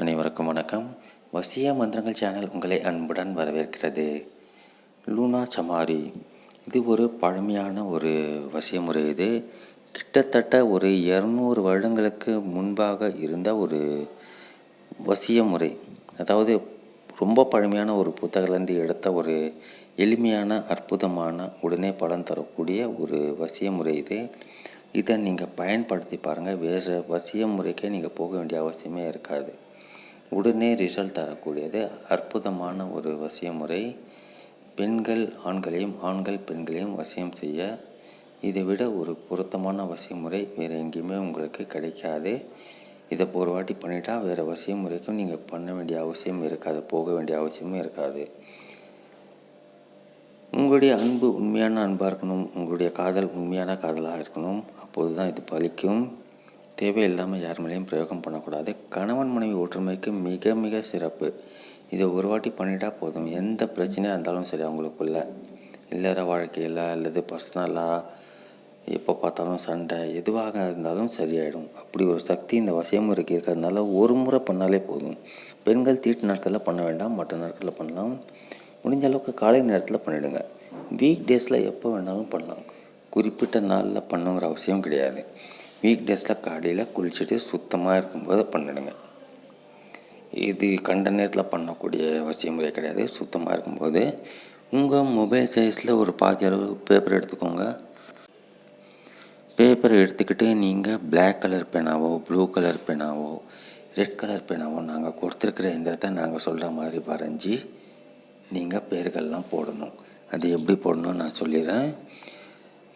அனைவருக்கும் வணக்கம். வசிய மந்திரங்கள் சேனல் உங்களை அன்புடன் வரவேற்கிறது. லூனா சமாரி இது ஒரு பழமையான ஒரு வசிய முறை இது. கிட்டத்தட்ட ஒரு இரநூறு வருடங்களுக்கு முன்பாக இருந்த ஒரு வசிய முறை. அதாவது ரொம்ப பழமையான ஒரு புத்தகத்திலேருந்து எடுத்த ஒரு எளிமையான அற்புதமான உடனே பலன் தரக்கூடிய ஒரு வசிய முறை இது. இதை நீங்கள் பயன்படுத்தி பாருங்கள் வேறு வசிய முறைக்கே நீங்கள் போக வேண்டிய அவசியமே இருக்காது. உடனே ரிசல்ட் தரக்கூடியது அற்புதமான ஒரு வசிய முறை பெண்கள் ஆண்களையும் ஆண்கள் பெண்களையும் வசியம் செய்ய. இதை விட ஒரு பொருத்தமான வசிய முறை வேறு எங்கேயுமே உங்களுக்கு கிடைக்காது. இதை ஒரு வாட்டி பண்ணிட்டா வேறு வசிய முறைக்கும் நீங்கள் பண்ண வேண்டிய அவசியம் இருக்காது போக வேண்டிய அவசியமும் இருக்காது. உங்களுடைய அன்பு உண்மையான அன்பாக இருக்கணும் உங்களுடைய காதல் உண்மையான காதலாக இருக்கணும் அப்போது தான் இது பலிக்கும். தேவையில்லாமல் யார் மேலேயும் பிரயோகம் பண்ணக்கூடாது. கணவன் மனைவி ஒற்றுமைக்கு மிக மிக சிறப்பு. இதை ஒரு வாட்டி பண்ணிட்டா போதும். எந்த பிரச்சனையாக இருந்தாலும் சரி அவங்களுக்குள்ள. இல்லற வாழ்க்கையில் அல்லது பர்சனலாக எப்போ பார்த்தாலும் சண்டை எதுவாக இருந்தாலும் சரியாயிடும். அப்படி ஒரு சக்தி இந்த வசியமுறைக்கு இருக்கிறதுனால ஒரு முறை பண்ணாலே போதும். பெண்கள் தீட்டு நாட்களில் பண்ண வேண்டாம் மற்ற நாட்களில் பண்ணலாம். முடிஞ்ச அளவுக்கு காலை நேரத்தில் பண்ணிவிடுங்க வீக் டேஸில் எப்போ வேணாலும் பண்ணலாம். குறிப்பிட்ட நாளில் பண்ணுங்கிற அவசியம் கிடையாது. வீக் டேஸில் காலையில் குளிச்சுட்டு சுத்தமாக இருக்கும்போது பண்ணிடுங்க. இது கண்ட நேரத்தில் பண்ணக்கூடிய அவசிய முறை கிடையாது. சுத்தமாக இருக்கும்போது உங்கள் மொபைல் சைஸில் ஒரு பாதி அளவு பேப்பர் எடுத்துக்கோங்க. பேப்பரை எடுத்துக்கிட்டு நீங்கள் பிளாக் கலர் பேனாவோ ப்ளூ கலர் பேனாவோ ரெட் கலர் பேனாவோ நாங்கள் கொடுத்துருக்குற எந்திரத்தை நாங்கள் சொல்கிற மாதிரி வரைஞ்சி நீங்கள் பேர்கள்லாம் போடணும். அது எப்படி போடணும்னு நான் சொல்லிடுறேன்.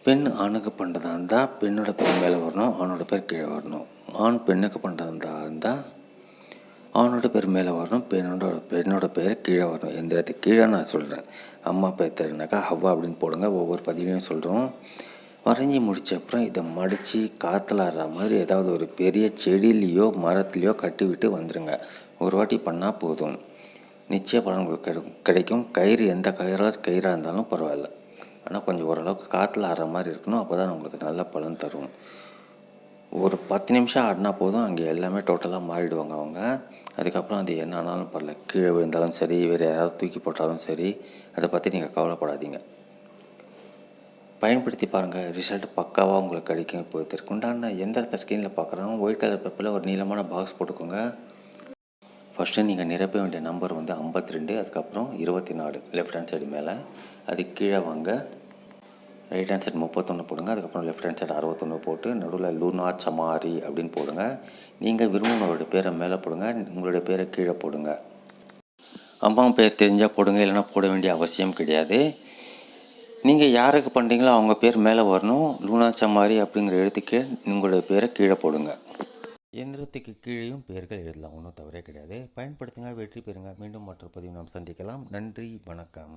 பெண் ஆணுக்கு பண்ணுறதா இருந்தால் பெண்ணோட பேர் மேலே வரணும் ஆணோட பேர் கீழே வரணும். ஆண் பெண்ணுக்கு பண்ணுறதா இருந்தால் ஆணோட பேர் மேலே வரணும் பெண்ணோட பெண்ணோட பேர் கீழே வரணும். எந்திரத்துக்கு கீழே நான் சொல்கிறேன் அம்மா பேர் தெரினாக்கா ஹவ்வா அப்படின்னு போடுங்க. ஒவ்வொரு பதிலையும் சொல்கிறோம் வரைஞ்சி முடித்த அப்புறம் இதை மடித்து காற்றுல ஆடுற மாதிரி ஏதாவது ஒரு பெரிய செடியிலையோ மரத்துலேயோ கட்டி விட்டு வந்துடுங்க ஒரு வாட்டி பண்ணால் போதும். நிச்சய பலன்கள் கிடைக்கும் கிடைக்கும். கயிறு எந்த கயிறால் கயிறாக இருந்தாலும் பரவாயில்ல. ஆனால் கொஞ்சம் ஓரளவுக்கு காற்றுல ஆடுற மாதிரி இருக்கணும். அப்போ தான் உங்களுக்கு நல்ல பலன் தரும். ஒரு பத்து நிமிஷம் ஆடினா போதும். அங்கே எல்லாமே டோட்டலாக மாறிடுவாங்க அவங்க. அதுக்கப்புறம் அது என்ன ஆனாலும் பரவாயில்ல. கீழே விழுந்தாலும் சரி வேறு யாராவது தூக்கி போட்டாலும் சரி அதை பற்றி நீங்கள் கவலைப்படாதீங்க. பயன்படுத்தி பாருங்கள் ரிசல்ட் பக்காவாக உங்களுக்கு கிடைக்கும் இப்போ இதற்கு உண்டான எந்திரத்தை ஸ்க்ரீனில் பார்க்குறோம் ஒயிட் கலர் பேப்பரில் ஒரு நீளமான பாக்ஸ் போட்டுக்கோங்க. ஃபஸ்ட்டு நீங்கள் நிரப்ப வேண்டிய நம்பர் வந்து ஐம்பத்தி ரெண்டு அதுக்கப்புறம் இருபத்தி நாலு லெஃப்ட் ஹேண்ட் சைடு மேலே. அதுக்கு கீழே வாங்க. ரைட் ஹேண்ட் சைட் முப்பத்தொன்று போடுங்க. அதுக்கப்புறம் லெஃப்ட் ஹேண்ட் சைடு அறுபத்தொன்று போட்டு நடுவில் லூனா சமாரி அப்படின்னு போடுங்க. நீங்கள் விரும்பினவருடைய பேரை மேலே போடுங்க. உங்களுடைய பேரை கீழே போடுங்க. அம்மா பேர் தெரிஞ்சால் போடுங்க. இல்லைன்னா போட வேண்டிய அவசியம் கிடையாது. நீங்கள் யாருக்கு பண்ணுறீங்களோ அவங்க பேர் மேலே வரணும். லூனா சமாரி அப்படிங்கிற எழுத்துக்கு உங்களுடைய பேரை கீழே போடுங்க. எந்திரத்துக்கு கீழேயும் பெயர்கள் எழுதலாம். ஒன்றும் தவறே கிடையாது. பயன்படுத்துங்க வெற்றி பெறுங்க மீண்டும் மற்ற பதிவு நாம் சந்திக்கலாம். நன்றி வணக்கம்.